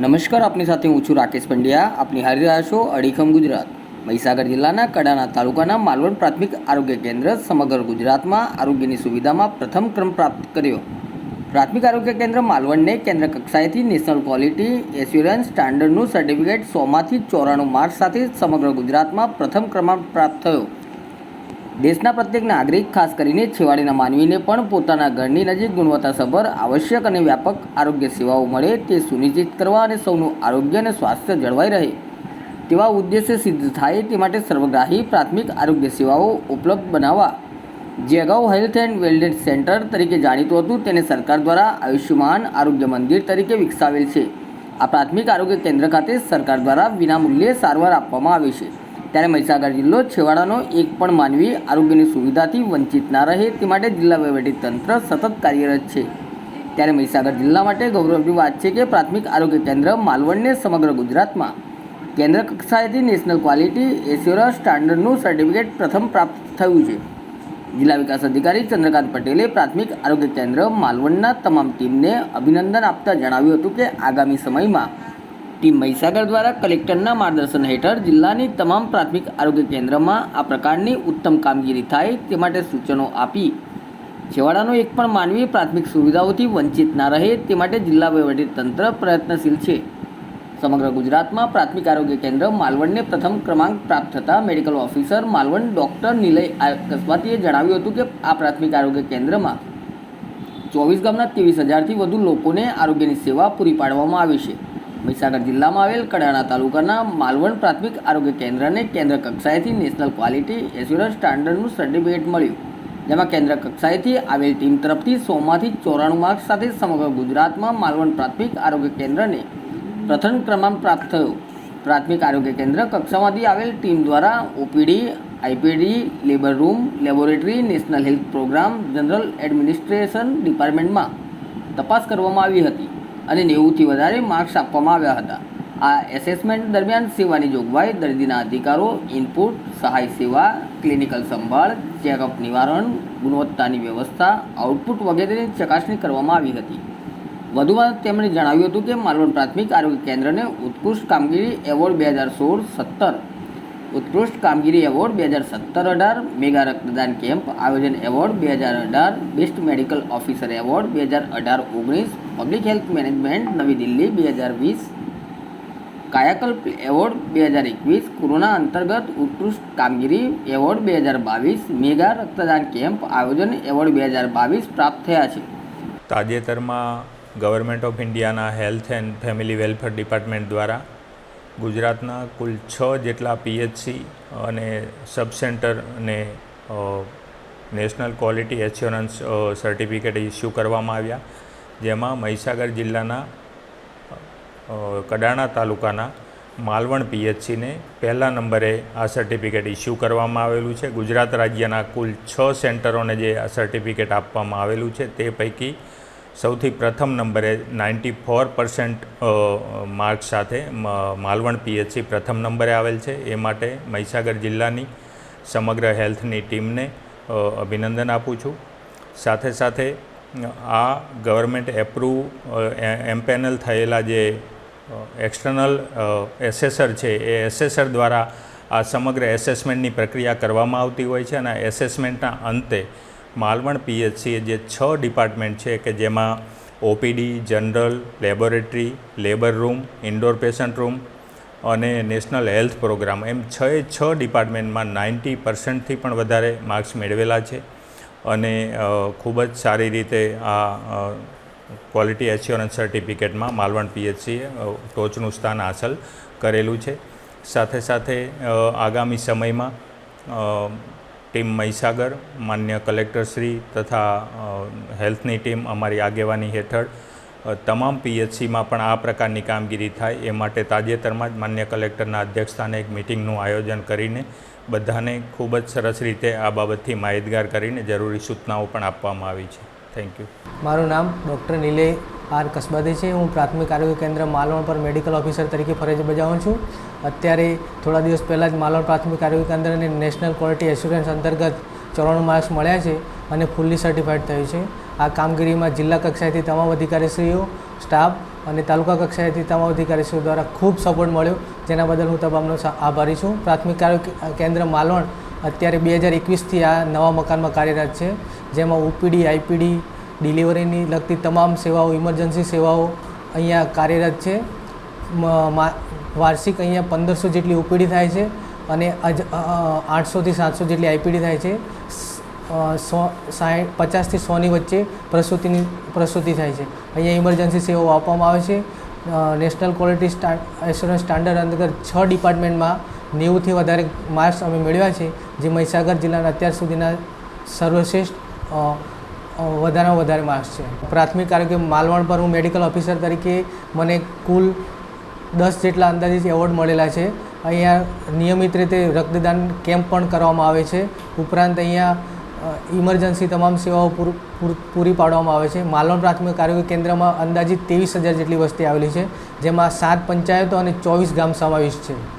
નમસ્કાર, આપની સાથે હું છું રાકેશ પંડ્યા. આપની હારી રહ્યા છો અડીખમ ગુજરાત. મહીસાગર જિલ્લાના કડાના તાલુકાના માલવણ પ્રાથમિક આરોગ્ય કેન્દ્ર સમગ્ર ગુજરાતમાં આરોગ્યની સુવિધામાં પ્રથમ ક્રમ પ્રાપ્ત કર્યો. પ્રાથમિક આરોગ્ય કેન્દ્ર માલવણને કેન્દ્ર કક્ષાએથી નેશનલ ક્વોલિટી એસ્યુરન્સ સ્ટાન્ડર્ડનું સર્ટિફિકેટ સોમાંથી ચોરાણું માર્ચ સાથે સમગ્ર ગુજરાતમાં પ્રથમ ક્રમાંક પ્રાપ્ત થયો. દેશના પ્રત્યેક નાગરિક, ખાસ કરીને છેવાડીના માનવીને પણ પોતાના ઘરની નજીક ગુણવત્તાસભર આવશ્યક અને વ્યાપક આરોગ્ય સેવાઓ મળે તે સુનિશ્ચિત કરવા અને સૌનું આરોગ્ય અને સ્વાસ્થ્ય જળવાઈ રહે. તેવા ઉદ્દેશ્ય સિદ્ધ થાય તે માટે સર્વગ્રાહી પ્રાથમિક આરોગ્ય સેવાઓ ઉપલબ્ધ બનાવવા, જે અગાઉ હેલ્થ એન્ડ વેલનેસ સેન્ટર તરીકે જાણીતું હતું, તેને સરકાર દ્વારા આયુષ્યમાન આરોગ્ય મંદિર તરીકે વિકસાવેલ છે. આ પ્રાથમિક આરોગ્ય કેન્દ્ર ખાતે સરકાર દ્વારા વિનામૂલ્યે સારવાર આપવામાં આવે છે. ત્યારે મહીસાગર જિલ્લો છેવાડાનો એક પણ માનવી આરોગ્યની સુવિધાથી વંચિત ના રહે તે માટે જિલ્લા તંત્ર સતત કાર્યરત છે. ત્યારે મહીસાગર જિલ્લા માટે ગૌરવની વાત છે કે પ્રાથમિક આરોગ્ય કેન્દ્ર માલવણને સમગ્ર ગુજરાતમાં કેન્દ્ર કક્ષાએથી નેશનલ ક્વોલિટી એસ્યોરન્સ સ્ટાન્ડર્ડનું સર્ટિફિકેટ પ્રથમ પ્રાપ્ત થયું છે. જિલ્લા વિકાસ અધિકારી ચંદ્રકાંત પટેલે પ્રાથમિક આરોગ્ય કેન્દ્ર માલવણના તમામ ટીમને અભિનંદન આપતા જણાવ્યું હતું કે આગામી સમયમાં ટીમ મહીસાગર દ્વારા કલેક્ટરના માર્ગદર્શન હેઠળ જિલ્લાની તમામ પ્રાથમિક આરોગ્ય કેન્દ્રમાં આ પ્રકારની ઉત્તમ કામગીરી થાય તે માટે સૂચનો આપી. છેવાડાનો એક પણ માનવી પ્રાથમિક સુવિધાઓથી વંચિત ના રહે તે માટે જિલ્લા તંત્ર પ્રયત્નશીલ છે. સમગ્ર ગુજરાતમાં પ્રાથમિક આરોગ્ય કેન્દ્ર માલવણને પ્રથમ ક્રમાંક પ્રાપ્ત થતાં medical officer Malvan doctor Nilay કસ્બાતીએ જણાવ્યું હતું કે આ પ્રાથમિક આરોગ્ય કેન્દ્રમાં ચોવીસ ગામના ત્રેવીસ હજારથી વધુ લોકોને આરોગ્યની સેવા પૂરી પાડવામાં આવી છે. મહીસાગર જિલ્લામાં આવેલ કડાણા તાલુકાના માલવણ પ્રાથમિક આરોગ્ય કેન્દ્રને કેન્દ્ર કક્ષાએથી નેશનલ ક્વોલિટી એસ્યુરન્સ સ્ટાન્ડર્ડનું સર્ટિફિકેટ મળ્યું. જેમાં કેન્દ્ર કક્ષાએથી આવેલ ટીમ તરફથી સોમાંથી ચોરાણું માર્ક્સ સાથે સમગ્ર ગુજરાતમાં માલવણ પ્રાથમિક આરોગ્ય કેન્દ્રને પ્રથમ ક્રમાંક પ્રાપ્ત થયો. પ્રાથમિક આરોગ્ય કેન્દ્ર કક્ષામાંથી આવેલ ટીમ દ્વારા OPD, IPD, labour room, laboratory, national health programme, general administration ડિપાર્ટમેન્ટમાં તપાસ કરવામાં આવી હતી. અને નેવુંથી વધારે માર્ક્સ આપવામાં આવ્યા હતા. આ એસેસમેન્ટ દરમિયાન સેવાની જોગવાઈ, દર્દીના અધિકારો ઇનપુટ સહાય સેવા ક્લિનિકલ સંભાળ ચેકઅપ નિવારણ, ગુણવત્તાની વ્યવસ્થા આઉટપુટ વગેરેની ચકાસણી કરવામાં આવી હતી. વધુમાં તેમણે જણાવ્યું હતું કે માલવણ પ્રાથમિક આરોગ્ય કેન્દ્રને ઉત્કૃષ્ટ કામગીરી એવોર્ડ બે હજાર સોળ સત્તર ઉત્કૃષ્ટ કામગીરી એવોર્ડ બે હજાર સત્તર અઢાર મેગા રક્તદાન કેમ્પ આયોજન એવોર્ડ બે હજાર અઢાર બેસ્ટ મેડિકલ ઓફિસર એવોર્ડ બે હજાર અઢાર ઓગણીસ પબ્લિક હેલ્થ મેનેજમેન્ટ નવી દિલ્હી બે હજાર વીસ કાયાકલ્પ એવોર્ડ બે હજાર એકવીસ કોરોના અંતર્ગત ઉત્કૃષ્ટ કામગીરી એવોર્ડ બે હજાર બાવીસ મેગા રક્તદાન કેમ્પ આયોજન એવોર્ડ બે હજાર બાવીસ પ્રાપ્ત થયા છે. તાજેતરમાં ગવર્મેન્ટ ઓફ ઇન્ડિયાના health and family welfare department દ્વારા ગુજરાતના કુલ છ જેટલા પીએચસી અને સબ સેન્ટરને national quality assurance certificate issue કરવામાં આવ્યા. જેમાં મહીસાગર જિલ્લાના કડાણા તાલુકાના માલવણ પીએચસીને પહેલા નંબરે આ સર્ટિફિકેટ ઇસ્યુ કરવામાં આવેલું છે. ગુજરાત રાજ્યના કુલ છ સેન્ટરોને જે આ સર્ટિફિકેટ આપવામાં આવેલું છે તે પૈકી સૌથી પ્રથમ નંબરે નાઇન્ટી ફોર પર્સન્ટ માર્ક સાથે માલવણ પીએચસી પ્રથમ નંબરે આવેલ છે. એ માટે મહીસાગર જિલ્લાની સમગ્ર હેલ્થની ટીમને અભિનંદન આપું છું. સાથે સાથે, આ ગવર્મેન્ટ એપ્રુવ એમ્પેનલ થયેલા જે એક્સટર્નલ એસેસર છે, એ એસેસર દ્વારા આ સમગ્ર એસેસમેન્ટની પ્રક્રિયા કરવામાં આવતી હોય છે અને એસેસમેન્ટના અંતે માલવણ પીએચસી જે છ ડિપાર્ટમેન્ટ છે કે જેમાં OPD general, laboratory, labour room, indoor patient room અને નેશનલ હેલ્થ પ્રોગ્રામ. એમ છ એ છ ડિપાર્ટમેન્ટમાં નાઇન્ટી પર્સન્ટથી પણ વધારે માર્ક્સ મેળવેલા છે અને ખૂબ જ સારી રીતે આ ક્વોલિટી એસ્યોરન્સ સર્ટિફિકેટમાં માલવણ પીએચસીએ ટોચનું સ્થાન હાંસલ કરેલું છે. સાથે સાથે આગામી સમયમાં ટીમ મહીસાગર, માન્ય કલેક્ટરશ્રી તથા હેલ્થની ટીમ અમારી આગેવાની હેઠળ. તમામ પીએચસીમાં પણ આ પ્રકારની કામગીરી થાય એ માટે તાજેતરમાં જ માન્ય કલેક્ટરના અધ્યક્ષસ્થાને એક મિટિંગનું આયોજન કરીને બધાને ખૂબ જ સરસ રીતે આ બાબતથી માહિતગાર કરીને જરૂરી સૂચનાઓ પણ આપવામાં આવી છે. થેન્ક યુ મારું નામ ડૉક્ટર નિલય આર કસબાદી છે. હું પ્રાથમિક આરોગ્ય કેન્દ્ર માલવણ પર મેડિકલ ઓફિસર તરીકે ફરજ બજાવું છું. અત્યારે થોડા દિવસ પહેલાં જ માલવણ પ્રાથમિક આરોગ્ય કેન્દ્ર અને નેશનલ ક્વોલિટી એસ્યોરન્સ અંતર્ગત ચોરાણું માર્ક્સ મળ્યા છે અને ફૂલ્લી સર્ટિફાઈડ થયું છે. આ કામગીરીમાં જિલ્લા કક્ષાએથી તમામ અધિકારીશ્રીઓ, સ્ટાફ અને તાલુકા કક્ષાએથી તમામ અધિકારીશ્રીઓ દ્વારા ખૂબ સપોર્ટ મળ્યો. જેના બદલ હું તમામનો આભારી છું. પ્રાથમિક આરોગ્ય કેન્દ્ર માલવણ અત્યારે બે હજાર એકવીસથી આ નવા મકાનમાં કાર્યરત છે, જેમાં ઓપીડી આઈપીડી, ડિલિવરીની લગતી તમામ સેવાઓ, ઇમરજન્સી સેવાઓ અહીંયા કાર્યરત છે. વાર્ષિક અહીંયા પંદરસો જેટલી ઓપીડી થાય છે અને આઠસોથી સાતસો જેટલી આઈપીડી થાય છે. સો સાઠ પચાસથી સોની વચ્ચે પ્રસૂતિની, પ્રસૂતિ થાય છે. અહીંયા ઇમરજન્સી સેવાઓ આપવામાં આવે છે. નેશનલ ક્વોલિટી સ્ટા, એશ્યોરન્સ સ્ટાન્ડર્ડ અંતર્ગત છ ડિપાર્ટમેન્ટમાં નેવુંથી વધારે માર્ક્સ અમે મેળવ્યા છે, જે મહીસાગર જિલ્લાના અત્યાર સુધીના સર્વશ્રેષ્ઠ વધારેમાં વધારે માર્ક્સ છે. પ્રાથમિક આરોગ્ય માલવણ પર હું મેડિકલ ઓફિસર તરીકે મને કુલ દસ જેટલા અંદાજિત એવોર્ડ મળેલા છે. અહીંયા નિયમિત રીતે રક્તદાન કેમ્પ પણ કરવામાં આવે છે. ઉપરાંત અહીંયા ઇમરજન્સી તમામ સેવાઓ પૂરી પાડવામાં આવે છે. માલવણ પ્રાથમિક આરોગ્ય કેન્દ્રમાં અંદાજિત ત્રેવીસ હજાર જેટલી વસ્તી આવેલી છે, જેમાં સાત પંચાયતો અને ચોવીસ ગામ સમાવિષ્ટ છે.